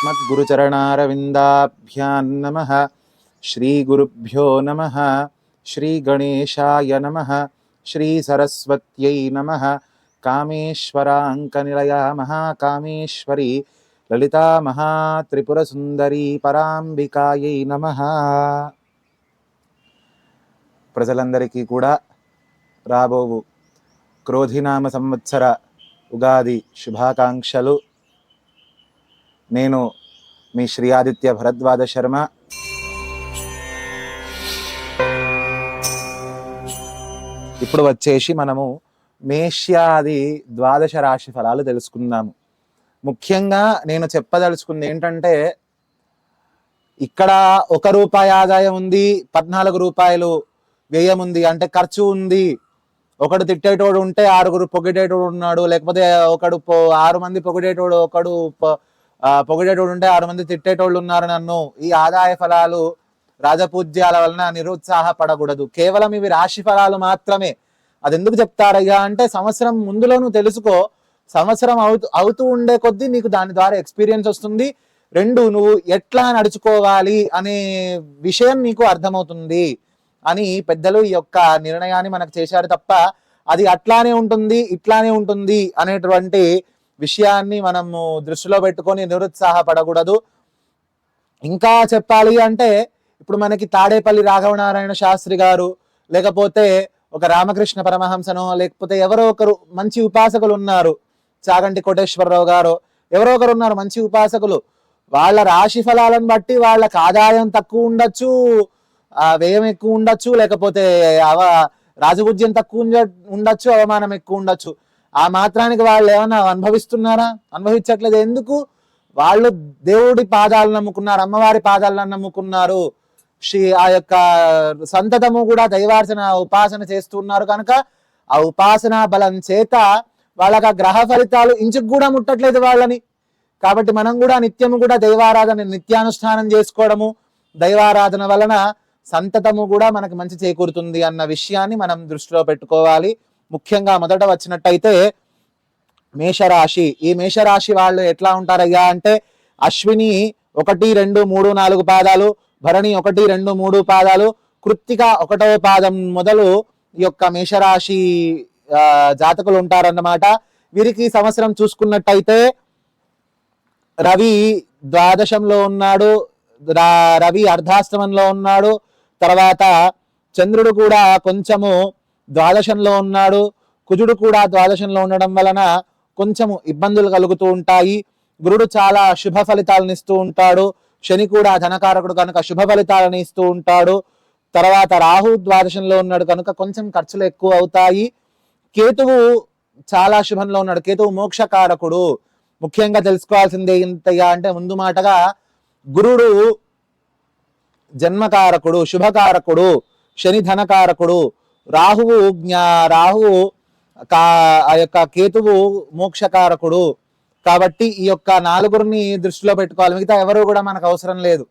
अस्मद्गुरुचरणारविन्दाभ्यां नमः श्रीगुरुभ्यो नमः श्रीगणेशाय नमः श्रीसरस्वत्यै नमः कामेश्वराङ्कनिलया महाकामेश्वरी లలితా మహాత్రిపురసుందరీ పరాంబికాయై నమ ప్రజలందరికీ కూడా రాబోవు క్రోధినామ సంవత్సర ఉగాది శుభాకాంక్షలు నేను మీ శ్రీ ఆదిత్య భరద్వాజ శర్మ. ఇప్పుడు వచ్చేసి మనము మేష్యాది ద్వాదశ రాశి ఫలాలు తెలుసుకుందాము. ముఖ్యంగా నేను చెప్పదలుచుకుంది ఏంటంటే ఇక్కడ ఒక రూపాయి ఆదాయం ఉంది పద్నాలుగు రూపాయలు వ్యయం ఉంది అంటే ఖర్చు ఉంది. ఒకడు తిట్టేటోడు ఉంటే ఆరుగురు పొగిడేటోడు ఉన్నాడు లేకపోతే ఒకడు ఆరు మంది పొగిడేటోడు ఒకడు పొగిడేటోడు ఉంటే ఆరు మంది తిట్టేటోళ్ళు ఉన్నారు నన్ను. ఈ ఆదాయ ఫలాలు రాజపూజ్యాల వలన నిరుత్సాహపడకూడదు. కేవలం ఇవి రాశి ఫలాలు మాత్రమే. అది ఎందుకు చెప్తారయ్యా అంటే సంవత్సరం ముందులో నువ్వు తెలుసుకో. సంవత్సరం అవుతూ అవుతూ ఉండే కొద్దీ నీకు దాని ద్వారా ఎక్స్పీరియన్స్ వస్తుంది. రెండు నువ్వు ఎట్లా నడుచుకోవాలి అనే విషయం నీకు అర్థమవుతుంది అని పెద్దలు ఈ యొక్క నిర్ణయాన్ని మనకు చేశారు తప్ప అది అట్లానే ఉంటుంది ఇట్లానే ఉంటుంది అనేటువంటి విషయాన్ని మనము దృష్టిలో పెట్టుకొని నిరుత్సాహపడకూడదు. ఇంకా చెప్పాలి అంటే ఇప్పుడు మనకి తాడేపల్లి రాఘవనారాయణ శాస్త్రి గారు లేకపోతే ఒక రామకృష్ణ పరమహంసనో లేకపోతే ఎవరో ఒకరు మంచి ఉపాసకులు ఉన్నారు. చాగంటి కోటేశ్వరరావు గారు ఎవరో ఒకరు ఉన్నారు మంచి ఉపాసకులు. వాళ్ళ రాశి ఫలాలను బట్టి వాళ్ళకి ఆదాయం తక్కువ ఉండొచ్చు ఆ వ్యయం ఎక్కువ ఉండొచ్చు లేకపోతే అవ రాజగుజ్యం తక్కువ ఉండొచ్చు అవమానం ఎక్కువ ఉండొచ్చు. ఆ మాత్రానికి వాళ్ళు ఏమన్నా అనుభవిస్తున్నారా? అనుభవించట్లేదు. ఎందుకు? వాళ్ళు దేవుడి పాదాలు నమ్ముకున్నారు అమ్మవారి పాదాలను నమ్ముకున్నారు. శ్రీ ఆ యొక్క సంతతము కూడా దైవార్చన ఉపాసన చేస్తున్నారు కనుక ఆ ఉపాసన బలం చేత వాళ్ళకి ఆ గ్రహ ఫలితాలు ఇంచుకు కూడా ముట్టట్లేదు వాళ్ళని. కాబట్టి మనం కూడా నిత్యము కూడా దైవారాధన నిత్యానుష్ఠానం చేసుకోవడము దైవారాధన వలన సంతతము కూడా మనకు మంచి చేకూరుతుంది అన్న విషయాన్ని మనం దృష్టిలో పెట్టుకోవాలి. ముఖ్యంగా మొదట వచ్చినట్టయితే మేషరాశి. ఈ మేషరాశి వాళ్ళు ఎట్లా ఉంటారయ్యా అంటే అశ్విని ఒకటి రెండు మూడు నాలుగు పాదాలు భరణి ఒకటి రెండు మూడు పాదాలు కృత్తిక ఒకటవ పాదం మొదలు ఈ యొక్క మేషరాశి జాతకులు ఉంటారన్నమాట. వీరికి సంవత్సరం చూసుకున్నట్టయితే రవి ద్వాదశంలో ఉన్నాడు రా- రవి అర్ధాశ్రమంలో ఉన్నాడు తర్వాత చంద్రుడు కూడా కొంచెము ద్వాదశంలో ఉన్నాడు. కుజుడు కూడా ద్వాదశంలో ఉండడం వలన కొంచెము ఇబ్బందులు కలుగుతూ ఉంటాయి. గురుడు చాలా శుభ ఫలితాలను ఇస్తూ ఉంటాడు. శని కూడా ధనకారకుడు కనుక శుభ ఫలితాలను ఇస్తూ ఉంటాడు. తర్వాత రాహు ద్వాదశంలో ఉన్నాడు కనుక కొంచెం ఖర్చులు ఎక్కువ అవుతాయి. కేతువు చాలా శుభంలో ఉన్నాడు. కేతువు మోక్షకారకుడు. ముఖ్యంగా తెలుసుకోవాల్సింది ఏంటయ్యా అంటే ముందు మాటగా గురుడు జన్మకారకుడు శుభకారకుడు శని ధనకారకుడు రాహువు జ్ఞా రాహువు కా ఆ యొక్క కేతువు మోక్షకారకుడు. కాబట్టి ఈ యొక్క నాలుగురిని దృష్టిలో పెట్టుకోవాలి. మిగతా ఎవరు కూడా మనకు అవసరం లేదు.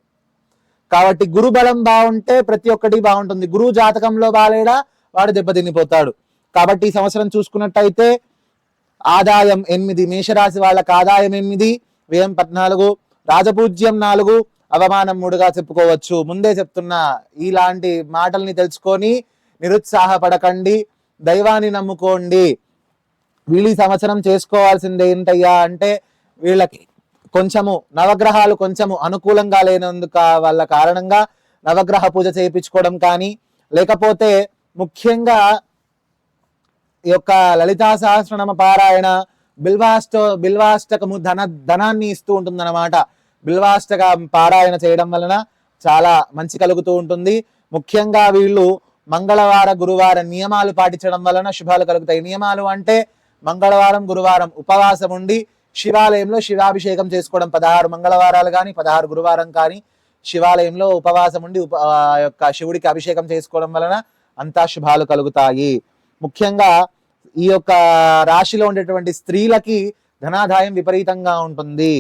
కాబట్టి గురు బలం బాగుంటే ప్రతి ఒక్కటి బాగుంటుంది. గురువు జాతకంలో బాలేడా వాడు దెబ్బతినిపోతాడు కాబట్టి ఈ సంవత్సరం చూసుకున్నట్టయితే ఆదాయం ఎనిమిది మేషరాశి వాళ్ళకి ఆదాయం ఎనిమిది వ్యయం పద్నాలుగు రాజపూజ్యం నాలుగు అవమానం మూడుగా చెప్పుకోవచ్చు. ముందే చెప్తున్నా ఇలాంటి మాటల్ని తెలుసుకొని నిరుత్సాహపడకండి. దైవాన్ని నమ్ముకోండి. వీళ్ళు ఈ సంవత్సరం చేసుకోవాల్సింది ఏంటయ్యా అంటే వీళ్ళకి కొంచెము నవగ్రహాలు కొంచెము అనుకూలంగా లేనందుక వాళ్ళ కారణంగా నవగ్రహ పూజ చేయించుకోవడం కానీ లేకపోతే ముఖ్యంగా ఈ యొక్క లలితా సహస్రనామ పారాయణ బిల్వాష్ట బిల్వాష్టకము ధన ధనాన్ని ఇస్తూ ఉంటుంది అనమాట బిల్వాష్టక పారాయణ చేయడం వలన చాలా మంచి కలుగుతూ ఉంటుంది. ముఖ్యంగా వీళ్ళు మంగళవార గురువార నియమాలు పాటించడం వలన శుభాలు కలుగుతాయి. నియమాలు అంటే మంగళవారం గురువారం ఉపవాసం ఉండి శివాలయంలో శివాభిషేకం చేసుకోవడం. పదహారు మంగళవారాలు కానీ పదహారు గురువారం కానీ శివాలయంలో ఉపవాసం ఉండి ఉప యొక్క శివుడికి అభిషేకం చేసుకోవడం వలన అంతా శుభాలు కలుగుతాయి. ముఖ్యంగా ఈ యొక్క రాశిలో ఉండేటువంటి స్త్రీలకి ధనాదాయం విపరీతంగా ఉంటుంది.